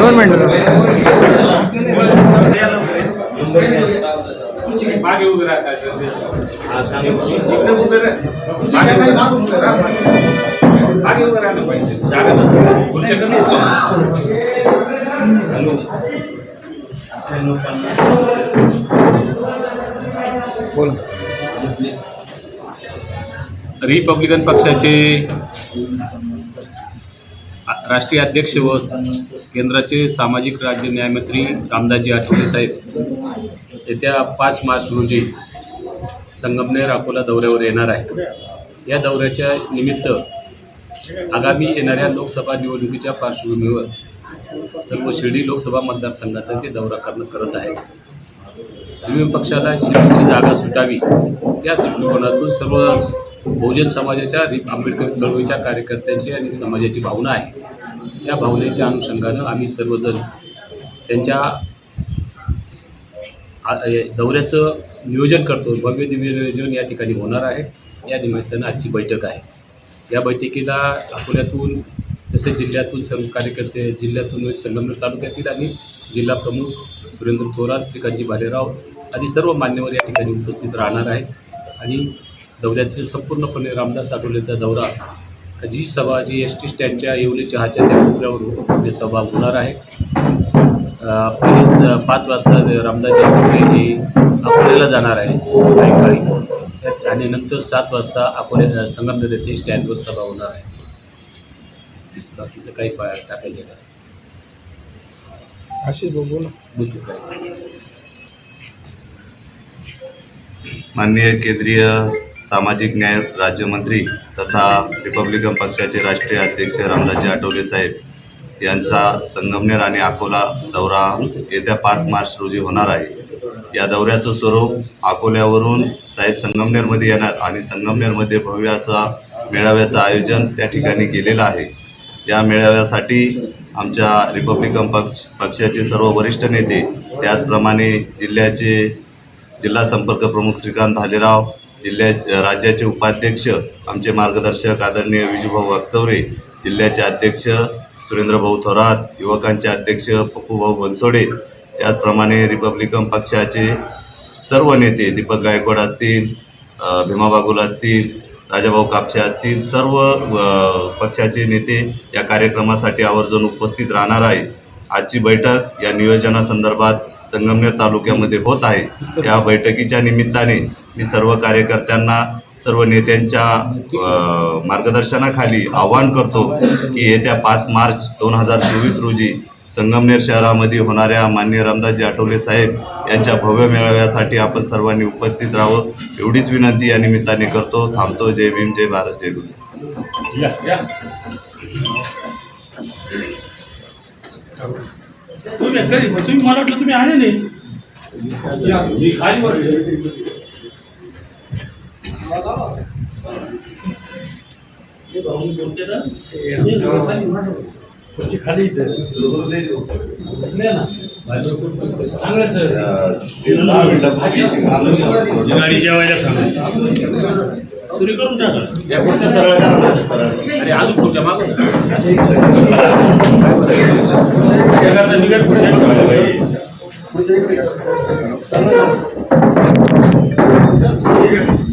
दोन मागे उभे राहा इकडे उभे मागे राहिलं पाहिजे. जागा नसेल रिपब्लिकन पक्षाचे राष्ट्रीय अध्यक्ष व केंद्राचे सामाजिक राज्य न्यायमंत्री रामदासजी आठवले साहेब. येत्या पाच मार्च रोजी संगमनेर अकोला दौऱ्यावर येणार आहे या दौऱ्याच्या निमित्त आगामी येणाऱ्या लोकसभा निवडणुकीच्या पार्श्वभूमीवर सर्व शिर्डी लोकसभा मतदारसंघाचा ते दौरा करणं करत आहे विविध पक्षाला शिर्डीची जागा सुटावी या दृष्टिकोनातून सर्व बहुजन समाजाच्या आंबेडकर चळवळीच्या कार्यकर्त्यांची आणि समाजाची भावना आहे. या भावनेच्या अनुषंगानं आम्ही सर्वजण त्यांच्या दौऱ्याचं नियोजन करतो. भव्य दिव्य नियोजन या ठिकाणी होणार आहे. या निमित्तानं आजची बैठक आहे. या बैठकीला अकोल्यातून तसेच जिल्ह्यातून सर्व कार्यकर्ते जिल्ह्यातून संगमनेर तालुक्यातील आणि जिल्हा प्रमुख सुरेंद्र थोरात श्रीकांतजी भालेराव आदी सर्व मान्यवर या ठिकाणी उपस्थित राहणार आहे आणि दौऱ्याचे संपूर्णपणे रामदास आठवलेचा दौरा. जी सभा जी एस टी स्टँडच्या येवले चहाच्या त्या कोपऱ्यावर ही सभा होणार आहे. पहिलेच पाच वाजता रामदास आठवले हे अकोल्याला जाणार आहे सायंकाळी. आणि नंतर सात वाजता अकोल्या संगमनेर येथे स्टँडवर सभा होणार आहे. बाकीचं काही पा टाकायचं का? बोला बुद्ध काय? माननीय केंद्रीय सामाजिक न्याय राज्यमंत्री तथा रिपब्लिकन पक्षाचे राष्ट्रीय अध्यक्ष रामराजे आठवले साहेब यांचा संगमनेर आणि अकोला दौरा येत्या पाच मार्च रोजी होणार आहे. या दौऱ्याचं स्वरूप अकोल्यावरून साहेब संगमनेरमध्ये येणार आणि संगमनेरमध्ये भव्य असा मेळाव्याचं आयोजन त्या ठिकाणी केलेलं आहे. या मेळाव्यासाठी आमच्या रिपब्लिकन पक्ष पक्षाचे सर्व वरिष्ठ नेते त्याचप्रमाणे जिल्ह्याचे जिल्हा संपर्क प्रमुख श्रीकांत भालेराव जिल्ह्या राज्याचे उपाध्यक्ष आमचे मार्गदर्शक आदरणीय विजूभाऊ वागचौरे जिल्ह्याचे अध्यक्ष सुरेंद्रभाऊ थोरात युवकांचे अध्यक्ष पप्पूभाऊ बनसोडे त्याचप्रमाणे रिपब्लिकन पक्षाचे सर्व नेते दीपक गायकवाड असतील भीमा बागुल असतील राजाभाऊ कापसे असतील सर्व पक्षाचे नेते या कार्यक्रमासाठी आवर्जून उपस्थित राहणार आहे. आजची बैठक या नियोजनासंदर्भात संगमनेर तालुक्यामध्ये होत आहे. या बैठकीच्या निमित्ताने मी सर्व कार्यकर्त्यांना सर्व नेत्यांच्या मार्गदर्शनाखाली आवाहन करतो की येत्या पाच मार्च दोन हजार चोवीस रोजी संगमनेर शहरामध्ये होणाऱ्या मान्य रामदासजी आठवले साहेब यांच्या भव्य मेळाव्यासाठी आपण सर्वांनी उपस्थित राहावं एवढीच विनंती या निमित्ताने करतो. थांबतो. जय भीम जय भारत जय गुरु तुम्ही कधी तुम्ही मला वाटलं तुम्ही आले नाही. या, मी खाली बसले हे भाऊ बोलते ना हे खुर्ची खाली इथे. नाही ना. चांगलं सर. गाडी जेवायला थांबली. सुरू करून टाका अरे अजून पुढच्या मागं. त्याकरता निघत पुढच्या पुढच्या इकडे या. ठीक आहे